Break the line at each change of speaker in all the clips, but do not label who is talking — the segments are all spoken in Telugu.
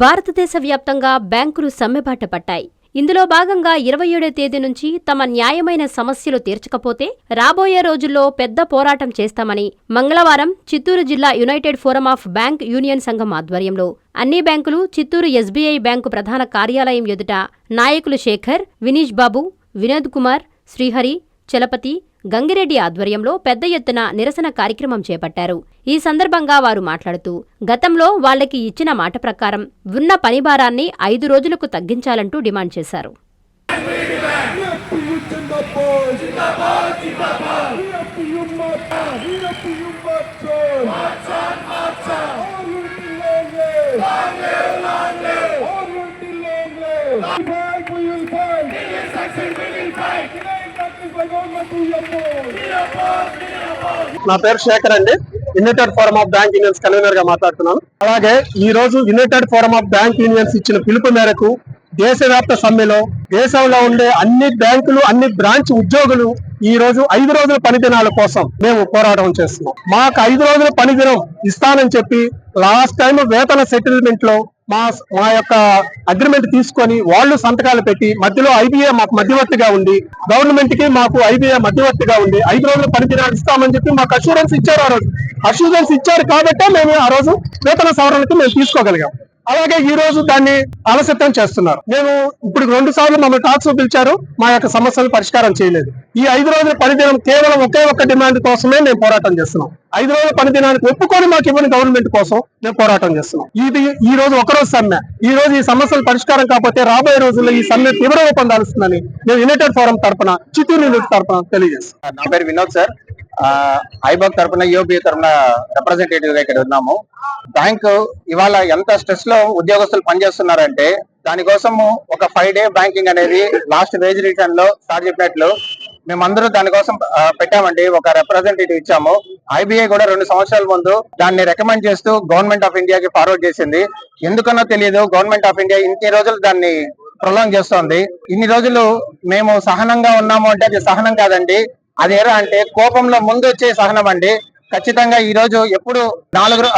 భారతదేశ వ్యాప్తంగా బ్యాంకులు సమ్మెబాట పట్టాయి. ఇందులో భాగంగా ఇరవై ఏడో తేదీ నుంచి తమ న్యాయమైన సమస్యలు తీర్చకపోతే రాబోయే రోజుల్లో పెద్ద పోరాటం చేస్తామని మంగళవారం చిత్తూరు జిల్లా united forum of bank union సంఘం ఆధ్వర్యంలో అన్ని బ్యాంకులు చిత్తూరు ఎస్బీఐ బ్యాంకు ప్రధాన కార్యాలయం ఎదుట నాయకులు శేఖర్ వినీష్ బాబు వినోద్ కుమార్ శ్రీహరి చలపతి గంగిరెడ్డి ఆధ్వర్యంలో పెద్ద ఎత్తున నిరసన కార్యక్రమం చేపట్టారు. ఈ సందర్భంగా వారు మాట్లాడుతూ గతంలో వాళ్ళకి ఇచ్చిన మాట ప్రకారం ఉన్న పని భారాన్ని ఐదు రోజులకు తగ్గించాలంటూ డిమాండ్ చేశారు.
జిందాబాద్ జిందాబాద్
నా పేరు శేఖర్ అండి. United forum of bank unions కన్వీనర్గా మాట్లాడుతున్నాను. అలాగే ఈ రోజు united forum of bank unions ఇచ్చిన పిలుపు మేరకు దేశవ్యాప్త సమ్మెలో దేశంలో ఉండే అన్ని బ్యాంకులు అన్ని బ్రాంచ్ ఉద్యోగులు ఈ రోజు ఐదు రోజుల పని దినాల కోసం మేము పోరాటం చేస్తున్నాం. మాకు ఐదు రోజుల పని దినం ఇస్తానని చెప్పి లాస్ట్ టైం వేతన సెటిల్మెంట్లో మా మా యొక్క అగ్రిమెంట్ తీసుకొని వాళ్ళు సంతకాలు పెట్టి మధ్యలో ఐబీఏ మాకు మధ్యవర్తిగా ఉంది. గవర్నమెంట్కి మాకు ఐబీఏ మధ్యవర్తిగా ఉంది. ఐదు రోజులు పని ఇస్తామని చెప్పి మాకు అష్యూరెన్స్ ఇచ్చారు ఆ రోజు. అష్యూరెన్స్ ఇచ్చారు కాబట్టే మేము ఆ రోజు వేతన సవరణకి మేము తీసుకోగలిగాం. అలాగే ఈ రోజు దాన్ని ఆలస్యం చేస్తున్నారు. మేము ఇప్పుడు రెండు సార్లు మమ్మల్ని టాక్స్ పిలిచారు. మా యొక్క సమస్యలు పరిష్కారం చేయలేదు. ఈ ఐదు రోజుల పనిదినం కేవలం ఒకే ఒక్క డిమాండ్ కోసమే మేము పోరాటం చేస్తున్నాం. ఐదు రోజుల పనిదినానికి ఒప్పుకొని మాకు ఇవ్వని గవర్నమెంట్ కోసం మేము పోరాటం చేస్తున్నాం. ఇది ఈ రోజు ఒక రోజు సమ్మె. ఈ రోజు ఈ సమస్యలు పరిష్కారం కాకపోతే రాబోయే రోజుల్లో ఈ సమ్మె తీవ్ర రూపం దాలుస్తుందని మేము యునైటెడ్ ఫోరం తరపున చిత్తూరు యూనిట్ తరపున తెలియజేస్తాం
నా పేరు వినోద్ సార్. ఐబాక్ తరపున యూబీ తరపున రిప్రజెంటేటివ్గా ఇక్కడ ఉన్నాము. బ్యాంకు ఇవాళ ఎంత స్ట్రెస్లో ఉద్యోగస్తులు పనిచేస్తున్నారంటే దానికోసము ఒక ఫైవ్ డే బ్యాంకింగ్ అనేది లాస్ట్ వేజ్ రిటర్న్లో సార్ చెప్పినట్లు మేమందరూ దానికోసం పెట్టామండి. ఒక రిప్రజెంటేటివ్ ఇచ్చాము. ఐబీఐ కూడా రెండు సంవత్సరాల ముందు దాన్ని రికమెండ్ చేస్తూ గవర్నమెంట్ ఆఫ్ ఇండియాకి ఫార్వర్డ్ చేసింది. ఎందుకనో తెలియదు గవర్నమెంట్ ఆఫ్ ఇండియా ఇన్ని రోజులు దాన్ని ప్రొలాంగ్ చేస్తోంది. ఇన్ని రోజులు మేము సహనంగా ఉన్నాము అంటే అది సహనం కాదండి. అదేరా అంటే కోపంలో ముందు వచ్చే సహనం అండి. ఖచ్చితంగా ఈ రోజు ఎప్పుడు నాలుగు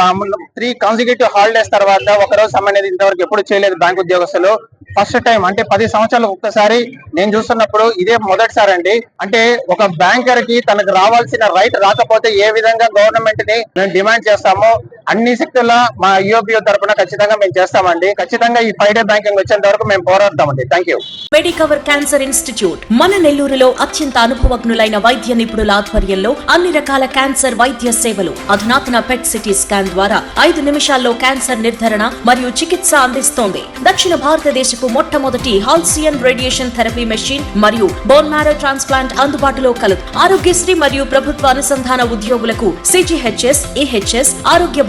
త్రీ కాన్సిక్యూటివ్ హాలిడేస్ తర్వాత ఒక రోజు సమ్మె అనేది ఇంతవరకు ఎప్పుడు చేయలేదు బ్యాంక్ ఉద్యోగస్తులు. ఫస్ట్ టైం అంటే పది సంవత్సరాలు ఒక్కసారి నేను చూస్తున్నప్పుడు ఇదే మొదటిసారి అండి. అంటే ఒక బ్యాంకర్కి తనకు రావాల్సిన రైట్ రాకపోతే ఏ విధంగా గవర్నమెంట్ని మేము డిమాండ్ చేస్తామో అన్ని శక్తుల మా యూపీఓ తరఫున ఖచ్చితంగా మేము చేస్తామండి. ఖచ్చితంగా ఈ ఫైవ్ డే బ్యాంకింగ్ వచ్చేంత వరకు మేము పోరాడతామండి. Thank you
Medicover cancer institute మన నెల్లూరులో అత్యంత అనుభవజ్ఞులైన వైద్య నిపుణుల ఆధ్వర్యంలో అన్ని రకాల క్యాన్సర్ వైద్య సేవలు అధునాతన పెట్ సిటీ స్కాన్ ద్వారా ఐదు నిమిషాల్లో క్యాన్సర్ నిర్ధారణ మరియు చికిత్స అందిస్తోంది. దక్షిణ భారతదేశపు మొట్టమొదటి హాల్సియన్ రేడియేషన్ థెరపీ మెషిన్ మరియు బోన్ మ్యారో ట్రాన్స్ప్లాంట్ అందుబాటులో కలదు. ఆరోగ్యశ్రీ మరియు ప్రభుత్వ అనుసంధాన ఉద్యోగులకు సిజిహెచ్ఎస్ ఈహెచ్ఎస్ ఆరోగ్య